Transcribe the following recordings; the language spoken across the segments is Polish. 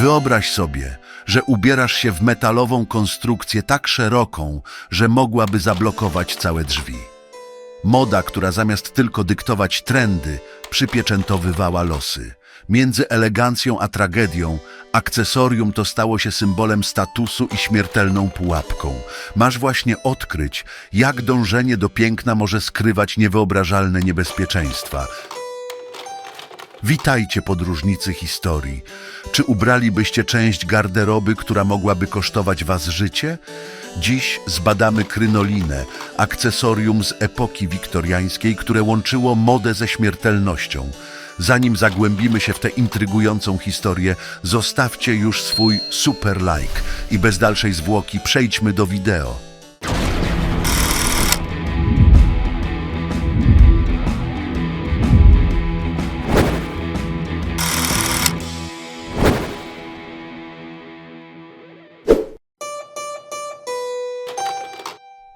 Wyobraź sobie, że ubierasz się w metalową konstrukcję tak szeroką, że mogłaby zablokować całe drzwi. Moda, która zamiast tylko dyktować trendy, przypieczętowywała losy. Między elegancją a tragedią, akcesorium to stało się symbolem statusu i śmiertelną pułapką. Masz właśnie odkryć, jak dążenie do piękna może skrywać niewyobrażalne niebezpieczeństwa. Witajcie podróżnicy historii. Czy ubralibyście część garderoby, która mogłaby kosztować was życie? Dziś zbadamy krynolinę, akcesorium z epoki wiktoriańskiej, które łączyło modę ze śmiertelnością. Zanim zagłębimy się w tę intrygującą historię, zostawcie już swój super like i bez dalszej zwłoki przejdźmy do wideo.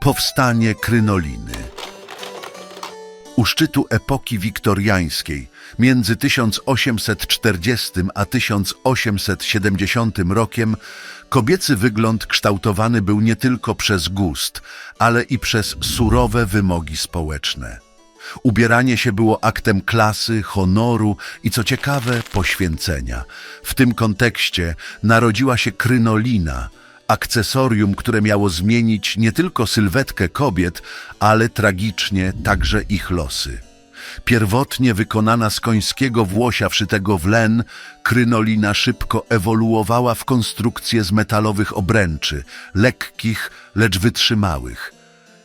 Powstanie krynoliny. U szczytu epoki wiktoriańskiej, między 1840 a 1870 rokiem, kobiecy wygląd kształtowany był nie tylko przez gust, ale i przez surowe wymogi społeczne. Ubieranie się było aktem klasy, honoru i co ciekawe, poświęcenia. W tym kontekście narodziła się krynolina, akcesorium, które miało zmienić nie tylko sylwetkę kobiet, ale tragicznie także ich losy. Pierwotnie wykonana z końskiego włosia wszytego w len, krynolina szybko ewoluowała w konstrukcję z metalowych obręczy, lekkich, lecz wytrzymałych.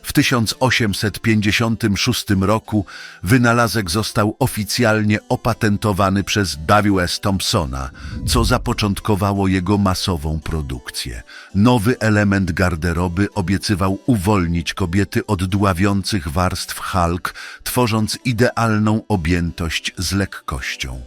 W 1856 roku wynalazek został oficjalnie opatentowany przez W.S. Thompsona, co zapoczątkowało jego masową produkcję. Nowy element garderoby obiecywał uwolnić kobiety od dławiących warstw halk, tworząc idealną objętość z lekkością.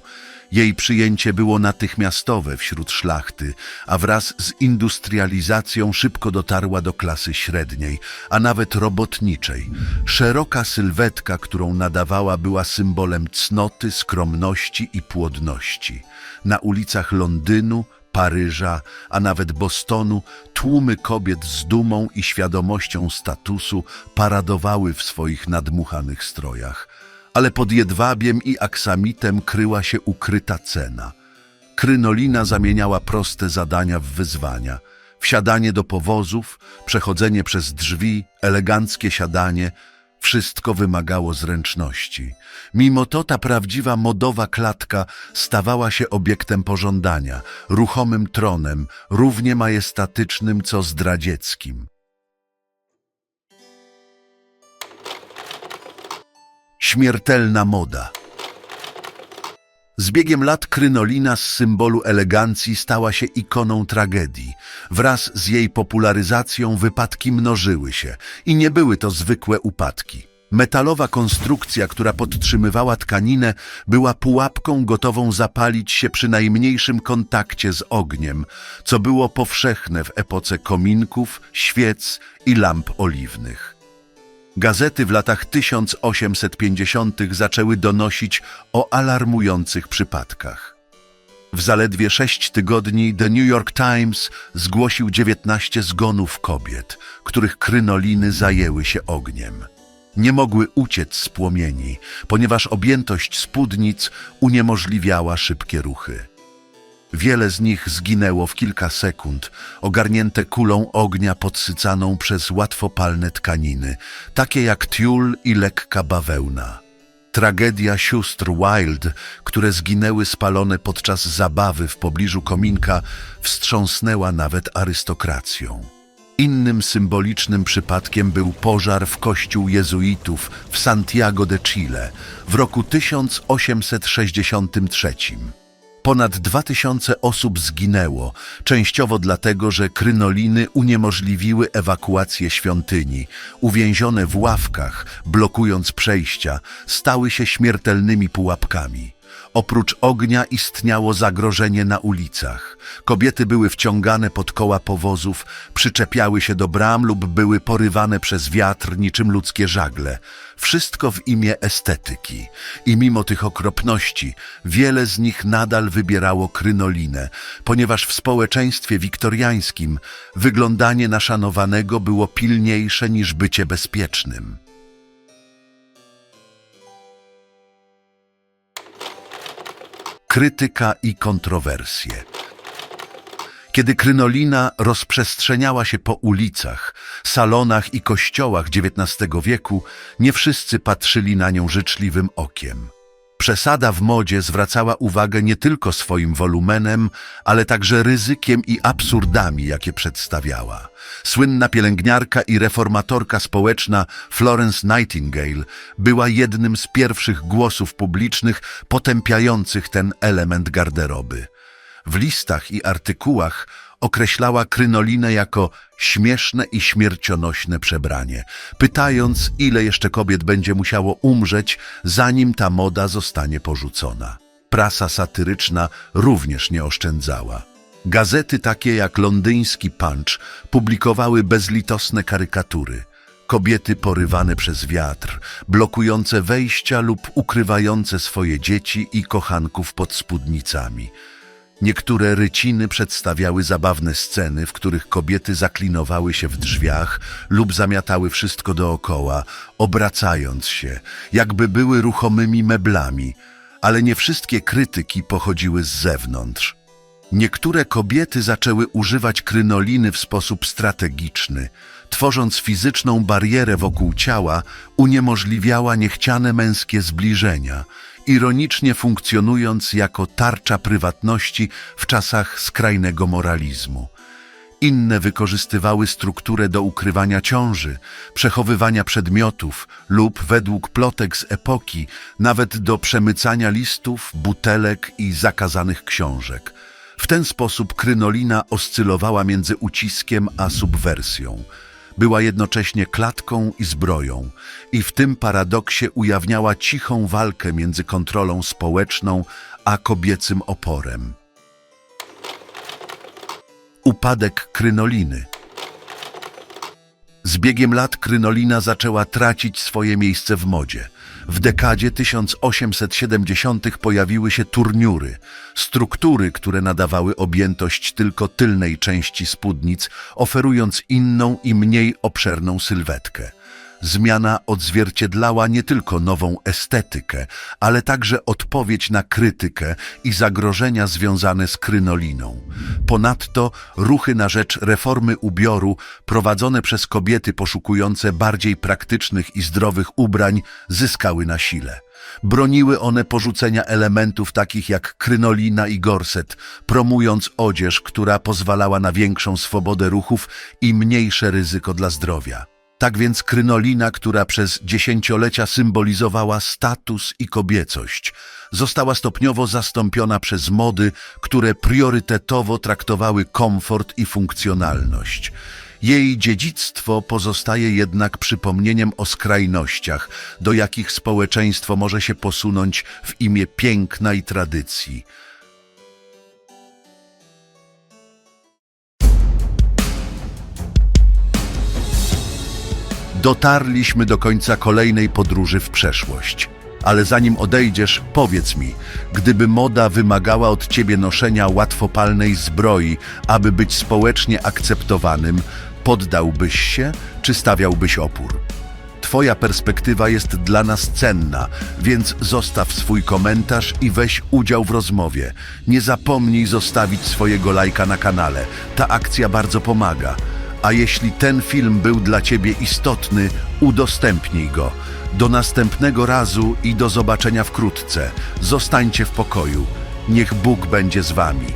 Jej przyjęcie było natychmiastowe wśród szlachty, a wraz z industrializacją szybko dotarła do klasy średniej, a nawet robotniczej. Szeroka sylwetka, którą nadawała, była symbolem cnoty, skromności i płodności. Na ulicach Londynu, Paryża, a nawet Bostonu tłumy kobiet z dumą i świadomością statusu paradowały w swoich nadmuchanych strojach ale pod jedwabiem i aksamitem kryła się ukryta cena. Krynolina zamieniała proste zadania w wyzwania. Wsiadanie do powozów, przechodzenie przez drzwi, eleganckie siadanie, wszystko wymagało zręczności. Mimo to ta prawdziwa modowa klatka stawała się obiektem pożądania, ruchomym tronem, równie majestatycznym co zdradzieckim. Śmiertelna moda. Z biegiem lat krynolina z symbolu elegancji stała się ikoną tragedii. Wraz z jej popularyzacją wypadki mnożyły się i nie były to zwykłe upadki. Metalowa konstrukcja, która podtrzymywała tkaninę, była pułapką gotową zapalić się przy najmniejszym kontakcie z ogniem, co było powszechne w epoce kominków, świec i lamp oliwnych. Gazety w latach 1850 zaczęły donosić o alarmujących przypadkach. W zaledwie sześć tygodni The New York Times zgłosił 19 zgonów kobiet, których krynoliny zajęły się ogniem. Nie mogły uciec z płomieni, ponieważ objętość spódnic uniemożliwiała szybkie ruchy. Wiele z nich zginęło w kilka sekund, ogarnięte kulą ognia podsycaną przez łatwopalne tkaniny, takie jak tiul i lekka bawełna. Tragedia sióstr Wilde, które zginęły spalone podczas zabawy w pobliżu kominka, wstrząsnęła nawet arystokracją. Innym symbolicznym przypadkiem był pożar w kościół jezuitów w Santiago de Chile w roku 1863. Ponad 2000 osób zginęło, częściowo dlatego, że krynoliny uniemożliwiły ewakuację świątyni. Uwięzione w ławkach, blokując przejścia, stały się śmiertelnymi pułapkami. Oprócz ognia istniało zagrożenie na ulicach. Kobiety były wciągane pod koła powozów, przyczepiały się do bram lub były porywane przez wiatr niczym ludzkie żagle. Wszystko w imię estetyki. I mimo tych okropności, wiele z nich nadal wybierało krynolinę, ponieważ w społeczeństwie wiktoriańskim wyglądanie na szanowanego było pilniejsze niż bycie bezpiecznym. Krytyka i kontrowersje. Kiedy krynolina rozprzestrzeniała się po ulicach, salonach i kościołach XIX wieku, nie wszyscy patrzyli na nią życzliwym okiem. Przesada w modzie zwracała uwagę nie tylko swoim wolumenem, ale także ryzykiem i absurdami, jakie przedstawiała. Słynna pielęgniarka i reformatorka społeczna Florence Nightingale była jednym z pierwszych głosów publicznych potępiających ten element garderoby. W listach i artykułach określała krynolinę jako śmieszne i śmiercionośne przebranie, pytając, ile jeszcze kobiet będzie musiało umrzeć, zanim ta moda zostanie porzucona. Prasa satyryczna również nie oszczędzała. Gazety takie jak londyński Punch publikowały bezlitosne karykatury. Kobiety porywane przez wiatr, blokujące wejścia lub ukrywające swoje dzieci i kochanków pod spódnicami – Niektóre ryciny przedstawiały zabawne sceny, w których kobiety zaklinowały się w drzwiach lub zamiatały wszystko dookoła, obracając się, jakby były ruchomymi meblami, ale nie wszystkie krytyki pochodziły z zewnątrz. Niektóre kobiety zaczęły używać krynoliny w sposób strategiczny, tworząc fizyczną barierę wokół ciała, uniemożliwiała niechciane męskie zbliżenia – ironicznie funkcjonując jako tarcza prywatności w czasach skrajnego moralizmu. Inne wykorzystywały strukturę do ukrywania ciąży, przechowywania przedmiotów lub, według plotek z epoki, nawet do przemycania listów, butelek i zakazanych książek. W ten sposób krynolina oscylowała między uciskiem a subwersją – była jednocześnie klatką i zbroją i w tym paradoksie ujawniała cichą walkę między kontrolą społeczną a kobiecym oporem. Upadek krynoliny. Z biegiem lat krynolina zaczęła tracić swoje miejsce w modzie – w dekadzie 1870 pojawiły się turniury, struktury, które nadawały objętość tylko tylnej części spódnic, oferując inną i mniej obszerną sylwetkę. Zmiana odzwierciedlała nie tylko nową estetykę, ale także odpowiedź na krytykę i zagrożenia związane z krynoliną. Ponadto ruchy na rzecz reformy ubioru prowadzone przez kobiety poszukujące bardziej praktycznych i zdrowych ubrań zyskały na sile. Broniły one porzucenia elementów takich jak krynolina i gorset, promując odzież, która pozwalała na większą swobodę ruchów i mniejsze ryzyko dla zdrowia. Tak więc krynolina, która przez dziesięciolecia symbolizowała status i kobiecość, została stopniowo zastąpiona przez mody, które priorytetowo traktowały komfort i funkcjonalność. Jej dziedzictwo pozostaje jednak przypomnieniem o skrajnościach, do jakich społeczeństwo może się posunąć w imię piękna i tradycji. Dotarliśmy do końca kolejnej podróży w przeszłość. Ale zanim odejdziesz, powiedz mi, gdyby moda wymagała od ciebie noszenia łatwopalnej zbroi, aby być społecznie akceptowanym, poddałbyś się czy stawiałbyś opór? Twoja perspektywa jest dla nas cenna, więc zostaw swój komentarz i weź udział w rozmowie. Nie zapomnij zostawić swojego lajka na kanale. Ta akcja bardzo pomaga. A jeśli ten film był dla Ciebie istotny, udostępnij go. Do następnego razu i do zobaczenia wkrótce. Zostańcie w pokoju. Niech Bóg będzie z Wami.